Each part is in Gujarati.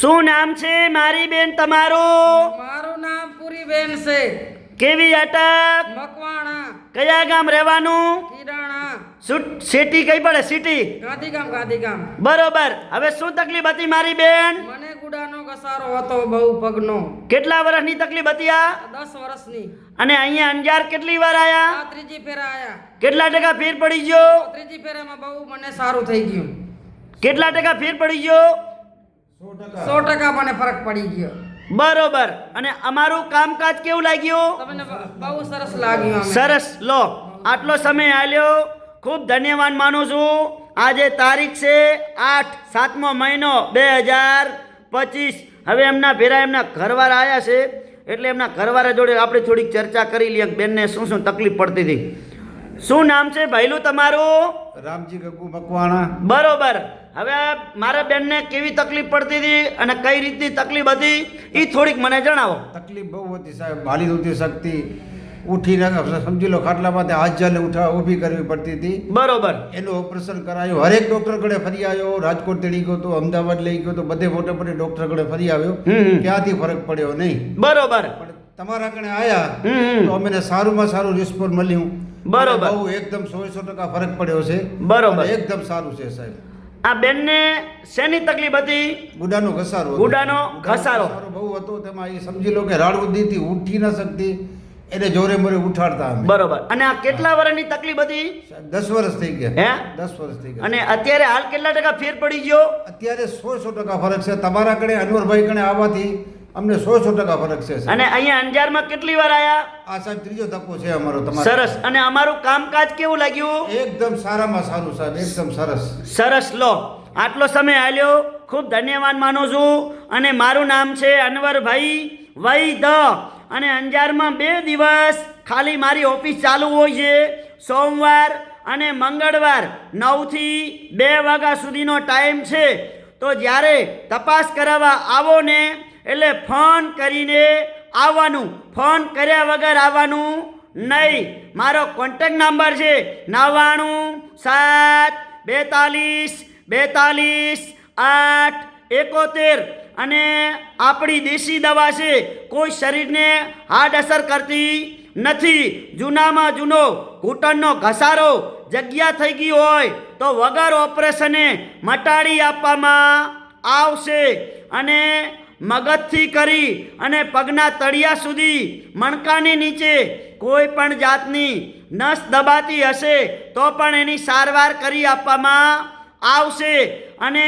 શું નામ છે મારી બેન તમારું? મારું નામ પૂરીબેન છે. કેવી અટક મકવાણા. કયા ગામ રહેવાનું? કિરાણા સિટી કઈ પડે? સિટી? ગાંધીગામ ગાંધીગામ. બરોબર. હવે શું તકલીફ હતી મારી બેન? મને ગુડાનો ઘસારો હતો બહુ પગનો. કેટલા વર્ષની તકલીફ હતી આ? દસ વર્ષની. અને અહીંયા અંજાર કેટલી વાર આયા? ત્રીજી ફેરા આયા. કેટલા ટકા ફેર પડી ગયો? ત્રીજી ફેરામાં બહુ મને સારું થઈ ગયું. કેટલા ટકા ફેર પડી ગયો? સો ટકા. મને ફરક પડી ગયો. બરોબર. અને અમારું કામકાજ કેવું લાગ્યું? તમને બહુ સરસ લાગ્યું સરસ. લો આટલો સમય આલ્યો. ખૂબ ધન્યવાદ માનું છું. આજે તારીખ છે આઠ સાતમો મહિનો બે હજાર પચીસ. હવે એમના ભેરા એમના ઘરવાળા આવ્યા છે. એટલે એમના ઘરવાળા જોડે આપણે થોડીક ચર્ચા કરી લઈએ બેનને શું શું તકલીફ પડતી હતી. શું નામ છે? ભાઈલું તમારું? રામજી ગગુ મકવાણા. બરોબર. હવે મારા બેનને કેવી તકલીફ પડતી હતી અને કઈ રીતની તકલીફ હતી એ થોડીક મને જણાવો. તકલીફ બહુ હતી સાહેબ હાલી નહોતી શકતી. ઉઠીને સમજી લો ખાટલામાંથી હાથ જાલે ઉઠા ઊભી કરવી પડતી હતી. બરોબર. એનું ઓપરેશન કરાયું. હરેક ડોક્ટર કડે ફરી આવ્યો. રાજકોટ તેડી ગયો તો અમદાવાદ લઈ ગયો તો બધે મોટે મોટે ડોક્ટર કડે ફરી આવ્યો. ક્યાંથી ફરક પડ્યો નહીં? બરોબર. પણ તમારા કણે આયા. તો અમને સારુંમાં સારું રિસ્પોન્સ મળ્યું. બરોબર. બહુ એકદમ સો સો ટકા ફરક પડ્યો છે. બરોબર. એકદમ સારું છે સાહેબ. આ બેનને શેની તકલીફ હતી? ગુડાનો ઘસારો ગુડાનો ઘસારો. બહુ હતો. તેમાં એ સમજી લો કે રાડુદીથી ઉઠી ન શકતી. એને જોરે મોરે ઉઠાડતા અમે. બરોબર. અને આ કેટલા વર્ષની તકલીફ હતી? દસ વર્ષ થઈ ગયા. હે? દસ વર્ષ થઈ ગયા. અને અત્યારે હાલ કેટલા ટકા ફેર પડી ગયો? અત્યારે સો સો ટકા ફરક છે. તમારા કડે અનવરભાઈ કણે આવવાથી અમને સો સો ટકા ફરક છે અને અહીંયા અંજારમાં કેટલી વાર આયા? આ સાહેબ ત્રીજો ધક્કો છે અમારો તમારો. સરસ. અને અમારું કામકાજ કેવું લાગ્યું? એકદમ સારામાં સારું સાહેબ. એકદમ સરસ. સરસ. લો આટલો સમય આલ્યો. ખૂબ ધન્યવાદ માનું છું. અને મારું નામ છે અનવરભાઈ વૈ ધ અને અંજારમાં બે દિવસ ખાલી મારી ઓફિસ ચાલુ હોય છે. સોમવાર અને મંગળવાર નવથી બે વાગ્યા સુધીનો ટાઈમ છે. તો જ્યારે તપાસ કરાવવા આવો ને એટલે ફોન કરીને આવવાનું, ફોન કર્યા વગર આવવાનું નહીં. મારો કોન્ટેક નંબર છે નવ્વાણું, સાત, બેતાલીસ બેતાલીસ, આઠ, એકોતેર. અને આપણી દેશી દવા છે, કોઈ શરીરને હાર્ડ અસર કરતી નથી. જૂનામાં જૂનો ઘૂંટણનો ઘસારો જગ્યા થઈ ગઈ હોય તો વગર ઓપરેશને મટાડી આપવામાં આવશે. અને મગજથી કરી અને પગના તળિયા સુધી મણકાની નીચે કોઈ પણ જાતની નસ દબાતી હશે તો પણ એની સારવાર કરી આપવામાં આવશે. અને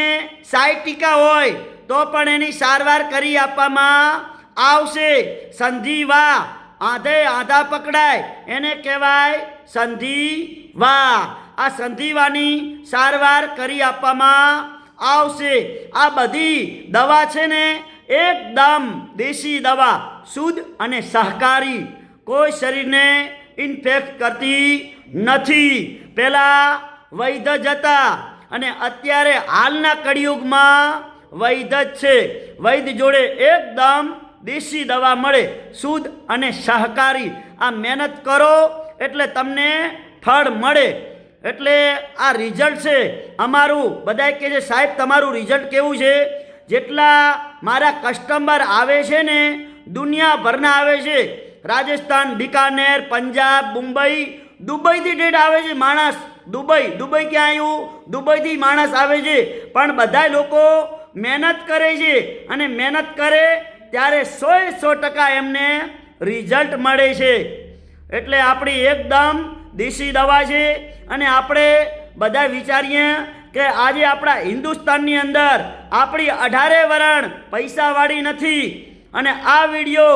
સાયટિકા હોય તો પણ એની સારવાર કરી આપવામાં આવશે. સંધિવા આધે આધા પકડાય. એને કહેવાય સંધિવા આ સંધિવાની સારવાર કરી આપવામાં આવશે. આ બધી દવા છે ને એકદમ દેશી દવા, શુદ્ધ અને સહકારી કોઈ શરીરને ઇન્ફેક્ટ કરતી નથી. પહેલાં વૈધ જતા અને અત્યારે હાલના કળિયુગમાં વૈધ જ છે. વૈધ જોડે એકદમ દેશી દવા મળે, શુદ્ધ અને સહકારી આ મહેનત કરો એટલે તમને ફળ મળે. એટલે આ રિઝલ્ટ છે. અમારું, બધાય કહે છે, સાહેબ, તમારું રિઝલ્ટ કેવું છે? જેટલા મારા કસ્ટમર આવે છે ને, દુનિયાભરના આવે છે. રાજસ્થાન, બિકાનેર, પંજાબ, મુંબઈ, દુબઈથી ડેટ આવે છે માણસ. દુબઈ દુબઈ ક્યાં આવ્યું દુબઈથી માણસ આવે છે. પણ બધા લોકો મહેનત કરે છે અને મહેનત કરે ત્યારે સોએ સો ટકા એમને રિઝલ્ટ મળે છે. એટલે આપણી એકદમ દેશી દવા છે અને આપણે બધા વિચારીએ કે આજે આપણા હિન્દુસ્તાનની અંદર આપણી અઢારે વરણ પૈસાવાળી નથી અને આ વીડિયો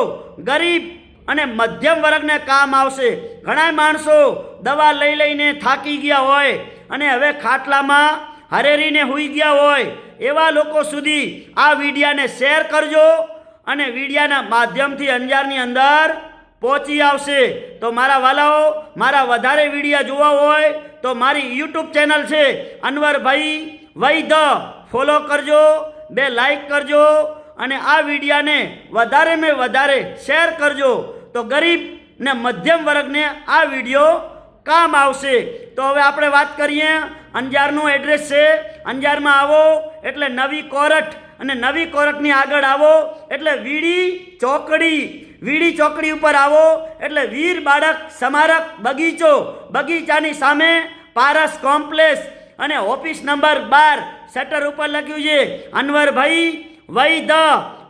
ગરીબ અને મધ્યમ વર્ગને કામ આવશે. ઘણા માણસો દવા લઈ લઈને થાકી ગયા હોય અને હવે ખાટલામાં હરેરીને હોઈ ગયા હોય. એવા લોકો સુધી આ વિડીયાને શેર કરજો અને વિડીયાના માધ્યમથી અંજારની અંદર પહોંચી આવશે. તો મારા વાલાઓ, મારા વધારે વિડીયા જોવા હોય તો મારી યુટ્યુબ ચેનલ છે અનવરભાઈ વૈ ધ. ફોલો કરજો, બે લાઈક કરજો અને આ વિડીયાને વધારે મેં વધારે શેર કરજો. તો ગરીબ ને મધ્યમ વર્ગને આ વીડિયો કામ આવશે. તો હવે આપણે વાત કરીએ, અંજારનું એડ્રેસ છે. અંજારમાં આવો, એટલે નવી કોરટ અને નવી કોરટની આગળ આવો, એટલે વીડી ચોકડી. વીડી ચોકડી ઉપર આવો એટલે વીર બાળક સ્મારક બગીચો, બગીચાની સામે પારસ કોમ્પ્લેક્સ અને ઓફિસ નંબર બાર શટર ઉપર લખ્યું છે, અનવરભાઈ વૈ ધ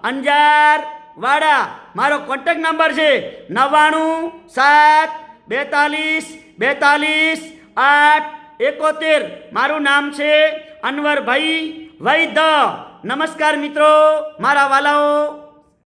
અંજાર વાડા. મારો કોન્ટેક્ટ નંબર છે નવ્વાણું સાત બેતાલીસ બેતાલીસ આઠ એકોતેર. મારું નામ છે અનવરભાઈ વૈદ. નમસ્કાર મિત્રો, મારા વાલાઓ.